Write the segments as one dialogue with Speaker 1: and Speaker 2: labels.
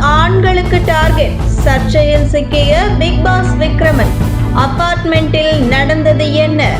Speaker 1: ஆண்களுக்கு டார்கெட். சர்ச்சையில் சிக்கிய பிக் பாஸ் விக்ரமன். அபார்ட்மெண்டில் நடந்தது என்ன?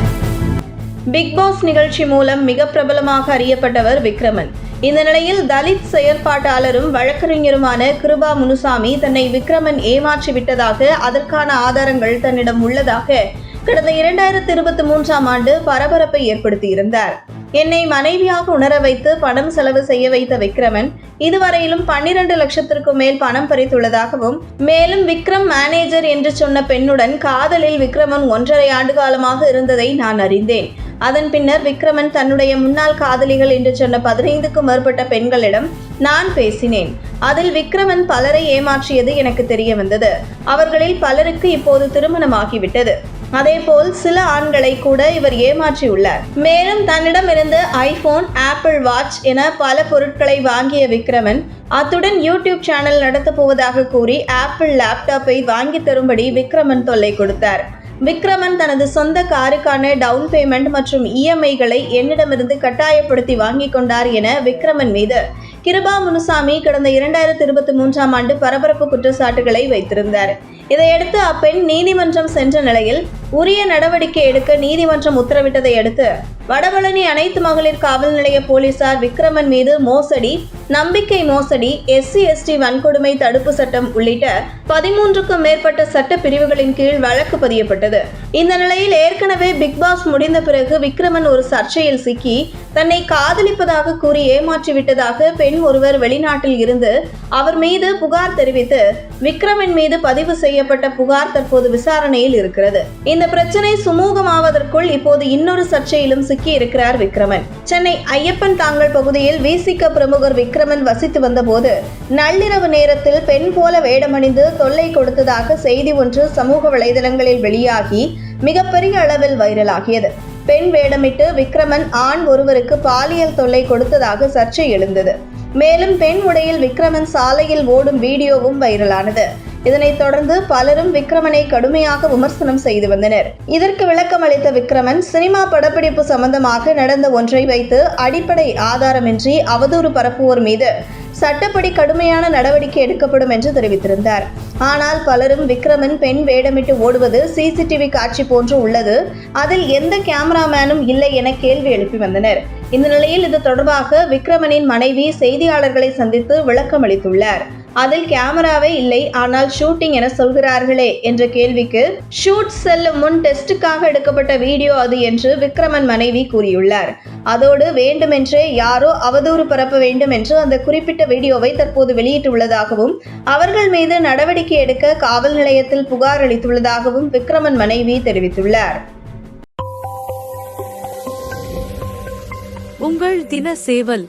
Speaker 1: பிக் பாஸ் நிகழ்ச்சி மூலம் மிக பிரபலமாக அறியப்பட்டவர் விக்ரமன். இந்த நிலையில் தலித் செயற்பாட்டாளரும் வழக்கறிஞருமான கிருபா முனுசாமி தன்னை விக்ரமன் ஏமாற்றி விட்டதாக அதற்கான ஆதாரங்கள் தன்னிடம் உள்ளதாக கடந்த இரண்டாயிரத்தி இருபத்தி மூன்றாம் ஆண்டு பரபரப்பை ஏற்படுத்தியிருந்தார். என்னை மனைவியாக உணர வைத்து பணம் செலவு செய்ய வைத்த விக்ரமன் இதுவரையிலும் பன்னிரண்டு லட்சத்திற்கும் மேல் பணம் பறித்துள்ளதாகவும் மேலும் விக்ரம் மேனேஜர் என்று சொன்ன பெண்ணுடன் காதலில் விக்ரமன் ஒன்றரை ஆண்டு காலமாக இருந்ததை நான் அறிந்தேன். அதன் பின்னர் விக்ரமன் தன்னுடைய முன்னாள் காதலிகள் என்று சொன்ன பதினைந்துக்கும் மேற்பட்ட பெண்களிடம் நான் பேசினேன். அதில் விக்ரமன் பலரை ஏமாற்றியது எனக்கு தெரிய வந்தது. அவர்களில் பலருக்கு இப்போது திருமணமாகிவிட்டது. அதேபோல் சில ஆண்களை கூட இவர் ஏமாற்றியுள்ளார். மேலும் தன்னிடமிருந்து ஐபோன் ஆப்பிள் வாட்ச் என பல பொருட்களை வாங்கிய விக்ரமன் அத்துடன் யூடியூப் சேனல் நடத்தப் போவதாக கூறி ஆப்பிள் லேப்டாப்பை வாங்கி தரும்படி விக்ரமன் தொல்லை கொடுத்தார். விக்ரமன் தனது சொந்த காருக்கான டவுன் பேமெண்ட் மற்றும் இஎம்ஐகளை என்னிடமிருந்து கட்டாயப்படுத்தி வாங்கிக் கொண்டார் என விக்ரமன் மீது கிருபா முனுசாமி கடந்த இரண்டாயிரத்தி இருபத்தி மூன்றாம் ஆண்டு பரபரப்பு குற்றச்சாட்டுகளை வைத்திருந்தார். இதையடுத்து அப்பெண் நீதிமன்றம் சென்ற நிலையில் உரிய நடவடிக்கை எடுக்க நீதிமன்றம் உத்தரவிட்டதை அடுத்து வடபழனி அனைத்து மகளிர் காவல் நிலைய போலீசார் விக்ரமன் மீது மோசடி நம்பிக்கை மோசடி எஸ்சி எஸ்டி வன்கொடுமை தடுப்பு சட்டம் உள்ளிட்ட பதிமூன்றுக்கும் மேற்பட்ட சட்ட பிரிவுகளின் கீழ் வழக்கு பதியப்பட்டது. இந்த நிலையில் ஏற்கனவே பிக் பாஸ் முடிந்த பிறகு விக்ரமன் ஒரு சர்ச்சையில் சிக்கி தன்னை காதலிப்பதாக கூறி ஏமாற்றிவிட்டதாக பெண் ஒருவர் வெளிநாட்டில் இருந்து அவர் மீது புகார் தெரிவித்து விக்ரமன் மீது பதிவு செய்யப்பட்ட புகார் தற்போது விசாரணையில் இருக்கிறது. இந்த பிரச்சனை சுமூகமாவதற்குள் இப்போது இன்னொரு சர்ச்சையிலும் சிக்கி இருக்கிறார் விக்ரமன். சென்னை ஐயப்பன் தாங்கல் பகுதியில் விசிக பிரமுகர் விக்ரமன் வசித்து வந்தபோது நள்ளிரவு நேரத்தில் பெண் போல வேடமணிந்து தொல்லை கொடுத்ததாக செய்தி ஒன்று சமூக வலைதளங்களில் வெளியாகி மிகப்பெரிய அளவில் வைரலாகியது. பெண் வேடமிட்டு விக்ரமன் ஆண் ஒருவருக்கு பாலியல் தொல்லை கொடுத்ததாக சர்ச்சை எழுந்தது. மேலும் பெண் உடையில் விக்ரமன் சாலையில் ஓடும் வீடியோவும் வைரலானது. இதனைத் தொடர்ந்து பலரும் விக்ரமனை கடுமையாக விமர்சனம் செய்து வந்தனர். இதற்கு விளக்கம் அளித்த விக்ரமன் சினிமா படப்பிடிப்பு சம்பந்தமாக நடந்த ஒன்றை வைத்து அடிப்படை ஆதாரமின்றி அவதூறு பரப்புவோர் மீது சட்டப்படி கடுமையான நடவடிக்கை எடுக்கப்படும் என்று தெரிவித்திருந்தார். ஆனால் பலரும் விக்ரமன் பெண் வேடமிட்டு ஓடுவது சிசிடிவி காட்சி போன்று உள்ளது. அதில் எந்த கேமராமேனும் இல்லை என கேள்வி எழுப்பி வந்தனர். இந்த நிலையில் இது தொடர்பாக விக்ரமனின் மனைவி செய்தியாளர்களை சந்தித்து விளக்கம் அளித்துள்ளார். அதில் கேமராவே இல்லை ஆனால் ஷூட்டிங் என சொல்கிறார்களே என்ற கேள்விக்கு ஷூட் செல்லும் முன் டெஸ்டுக்காக எடுக்கப்பட்ட வீடியோ அது என்று விக்ரமன் மனைவி கூறியுள்ளார். அதோடு வேண்டுமென்றே யாரோ அவதூறு பரப்ப வேண்டும் என்று அந்த குறிப்பிட்ட வீடியோவை தற்போது வெளியிட்டுள்ளதாகவும் அவர்கள் மீது நடவடிக்கை எடுக்க காவல் நிலையத்தில் புகார் அளித்துள்ளதாகவும் விக்ரமன் மனைவி தெரிவித்துள்ளார்.
Speaker 2: உங்கள் தின சேவல்